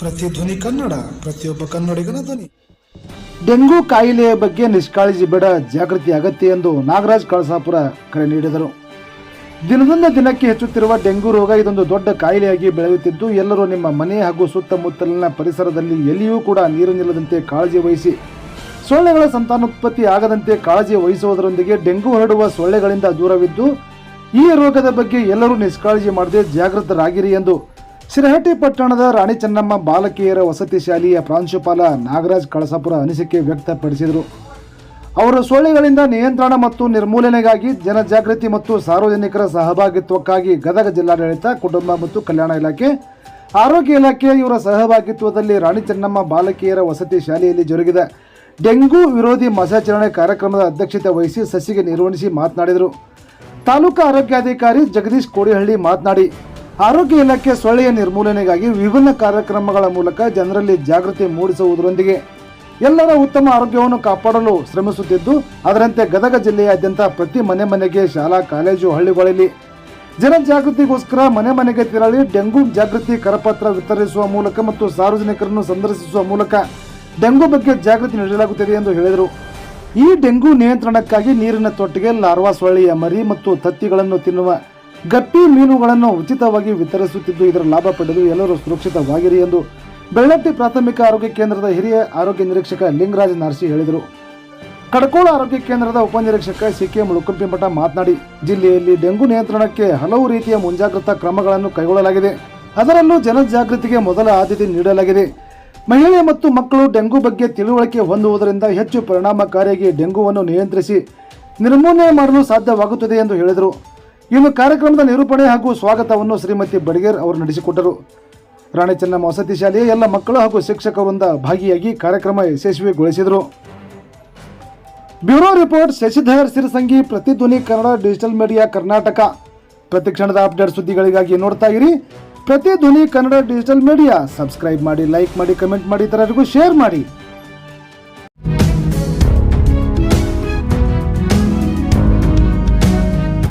ಪ್ರತಿಧ್ವನಿ ಕನ್ನಡ, ಪ್ರತಿಯೊಬ್ಬ ಕನ್ನಡಿಗನ ಧ್ವನಿ. ಡೆಂಗು ಕಾಯಿಲೆಯ ಬಗ್ಗೆ ನಿಷ್ಕಾಳಜಿ ಬೇಡ, ಜಾಗೃತಿ ಅಗತ್ಯ ಎಂದು ನಾಗರಾಜ್ ಕಳಸಾಪುರ ಕರೆ ನೀಡಿದರು. ದಿನದಿಂದ ದಿನಕ್ಕೆ ಹೆಚ್ಚುತ್ತಿರುವ ಡೆಂಗು ರೋಗ ಇದೊಂದು ದೊಡ್ಡ ಕಾಯಿಲೆಯಾಗಿ ಬೆಳೆಯುತ್ತಿದ್ದು, ಎಲ್ಲರೂ ನಿಮ್ಮ ಮನೆ ಹಾಗೂ ಸುತ್ತಮುತ್ತಲಿನ ಪರಿಸರದಲ್ಲಿ ಎಲ್ಲಿಯೂ ಕೂಡ ನೀರು ನಿಲ್ಲದಂತೆ ಕಾಳಜಿ ವಹಿಸಿ. ಸೊಳ್ಳೆಗಳ ಸಂತಾನೋತ್ಪತ್ತಿ ಆಗದಂತೆ ಕಾಳಜಿ ವಹಿಸುವುದರೊಂದಿಗೆ ಡೆಂಗು ಹರಡುವ ಸೊಳ್ಳೆಗಳಿಂದ ದೂರವಿದ್ದು, ಈ ರೋಗದ ಬಗ್ಗೆ ಎಲ್ಲರೂ ನಿಷ್ಕಾಳಜಿ ಮಾಡದೆ ಜಾಗೃತರಾಗಿರಿ ಎಂದು ಸಿರಹಟ್ಟಿ ಪಟ್ಟಣದ ರಾಣಿ ಚೆನ್ನಮ್ಮ ಬಾಲಕಿಯರ ವಸತಿ ಶಾಲೆಯ ಪ್ರಾಂಶುಪಾಲ ನಾಗರಾಜ್ ಕಳಸಾಪುರ ಅನಿಸಿಕೆ ವ್ಯಕ್ತಪಡಿಸಿದರು. ಅವರ ಸೊಳ್ಳೆಗಳಿಂದ ನಿಯಂತ್ರಣ ಮತ್ತು ನಿರ್ಮೂಲನೆಗಾಗಿ ಜನಜಾಗೃತಿ ಮತ್ತು ಸಾರ್ವಜನಿಕರ ಸಹಭಾಗಿತ್ವಕ್ಕಾಗಿ ಗದಗ ಜಿಲ್ಲಾಡಳಿತ, ಕುಟುಂಬ ಮತ್ತು ಕಲ್ಯಾಣ ಇಲಾಖೆ, ಆರೋಗ್ಯ ಇಲಾಖೆ ಇವರ ಸಹಭಾಗಿತ್ವದಲ್ಲಿ ರಾಣಿ ಚೆನ್ನಮ್ಮ ಬಾಲಕಿಯರ ವಸತಿ ಶಾಲೆಯಲ್ಲಿ ಜರುಗಿದ. ಡೆಂಗು ವಿರೋಧಿ ಮಸಾಚರಣೆ ಕಾರ್ಯಕ್ರಮದ ಅಧ್ಯಕ್ಷತೆ ವಹಿಸಿ ಸಸಿಗೆ ನಿರ್ವಹಿಸಿ ಮಾತನಾಡಿದರು. ತಾಲೂಕು ಆರೋಗ್ಯಾಧಿಕಾರಿ ಜಗದೀಶ್ ಕೋಡಿಹಳ್ಳಿ ಮಾತನಾಡಿ ಆರೋಗ್ಯ ಇಲಾಖೆ ಸೊಳ್ಳೆಯ ನಿರ್ಮೂಲನೆಗಾಗಿ ವಿಭಿನ್ನ ಕಾರ್ಯಕ್ರಮಗಳ ಮೂಲಕ ಜನರಲ್ಲಿ ಜಾಗೃತಿ ಮೂಡಿಸುವುದರೊಂದಿಗೆ ಎಲ್ಲರ ಉತ್ತಮ ಆರೋಗ್ಯವನ್ನು ಕಾಪಾಡಲು ಶ್ರಮಿಸುತ್ತಿದ್ದು, ಅದರಂತೆ ಗದಗ ಜಿಲ್ಲೆಯಾದ್ಯಂತ ಪ್ರತಿ ಮನೆ ಮನೆಗೆ ಶಾಲಾ, ಕಾಲೇಜು, ಹಳ್ಳಿಗಳಲ್ಲಿ ಜನಜಾಗೃತಿಗೋಸ್ಕರ ಮನೆ ಮನೆಗೆ ತೆರಳಿ ಡೆಂಗು ಜಾಗೃತಿ ಕರಪತ್ರ ವಿತರಿಸುವ ಮೂಲಕ ಮತ್ತು ಸಾರ್ವಜನಿಕರನ್ನು ಸಂದರ್ಶಿಸುವ ಮೂಲಕ ಡೆಂಗು ಬಗ್ಗೆ ಜಾಗೃತಿ ನೀಡಲಾಗುತ್ತಿದೆ ಎಂದು ಹೇಳಿದರು. ಈ ಡೆಂಗು ನಿಯಂತ್ರಣಕ್ಕಾಗಿ ನೀರಿನ ತೊಟ್ಟಿಗೆ ಲಾರ್ವಾ ಸೊಳ್ಳೆಯ ಮರಿ ಮತ್ತು ತತ್ತಿಗಳನ್ನು ತಿನ್ನುವ ಗಪ್ಪಿ ಮೀನುಗಳನ್ನು ಉಚಿತವಾಗಿ ವಿತರಿಸುತ್ತಿದ್ದು ಇದರ ಲಾಭ ಪಡೆದು ಎಲ್ಲರೂ ಸುರಕ್ಷಿತವಾಗಿರಿ ಎಂದು ಬೆಳ್ಳಟ್ಟಿ ಪ್ರಾಥಮಿಕ ಆರೋಗ್ಯ ಕೇಂದ್ರದ ಹಿರಿಯ ಆರೋಗ್ಯ ನಿರೀಕ್ಷಕ ಲಿಂಗರಾಜ್ ನಾರ್ಸಿ ಹೇಳಿದರು. ಕಡಕೋಳ ಆರೋಗ್ಯ ಕೇಂದ್ರದ ಉಪನಿರೀಕ್ಷಕ ಸಿ ಕೆ ಮುಳುಕುಂಪಿಮಠ ಮಾತನಾಡಿ, ಜಿಲ್ಲೆಯಲ್ಲಿ ಡೆಂಗು ನಿಯಂತ್ರಣಕ್ಕೆ ಹಲವು ರೀತಿಯ ಮುಂಜಾಗ್ರತಾ ಕ್ರಮಗಳನ್ನು ಕೈಗೊಳ್ಳಲಾಗಿದೆ. ಅದರಲ್ಲೂ ಜನಜಾಗೃತಿಗೆ ಮೊದಲ ಆದ್ಯತೆ ನೀಡಲಾಗಿದೆ. ಮಹಿಳೆ ಮತ್ತು ಮಕ್ಕಳು ಡೆಂಗು ಬಗ್ಗೆ ತಿಳುವಳಿಕೆ ಹೊಂದುವುದರಿಂದ ಹೆಚ್ಚು ಪರಿಣಾಮಕಾರಿಯಾಗಿ ಡೆಂಗುವನ್ನು ನಿಯಂತ್ರಿಸಿ ನಿರ್ಮೂಲನೆ ಮಾಡಲು ಸಾಧ್ಯವಾಗುತ್ತದೆ ಎಂದು ಹೇಳಿದರು. ಇನ್ನು ಕಾರ್ಯಕ್ರಮದ ನಿರೂಪಣೆ ಹಾಗೂ ಸ್ವಾಗತವನ್ನು ಶ್ರೀಮತಿ ಬಡಿಗೇರ್ ಅವರು ನಡೆಸಿಕೊಟ್ಟರು. ರಾಣಿ ಚೆನ್ನಮ್ಮ ವಸತಿ ಶಾಲೆಯ ಎಲ್ಲ ಮಕ್ಕಳು ಹಾಗೂ ಶಿಕ್ಷಕರಿಂದ ಭಾಗಿಯಾಗಿ ಕಾರ್ಯಕ್ರಮ ಯಶಸ್ವಿಗೊಳಿಸಿದರು. Bureau report, Shashidhar Sirasangi, Prathidhwani Kannada, digital media Karnataka. ಪ್ರತಿಕ್ಷಣದ ಅಪ್ಡೇಟ್ ಸುದ್ದಿಗಳಿಗಾಗಿ ನೋಡ್ತಾ ಇರಿ. Prathidhwani Kannada, digital media. Subscribe ಮಾಡಿ, ಲೈಕ್ ಮಾಡಿ, ಕಮೆಂಟ್ ಮಾಡಿ, ಇತರರಿಗೂ ಶೇರ್ ಮಾಡಿ.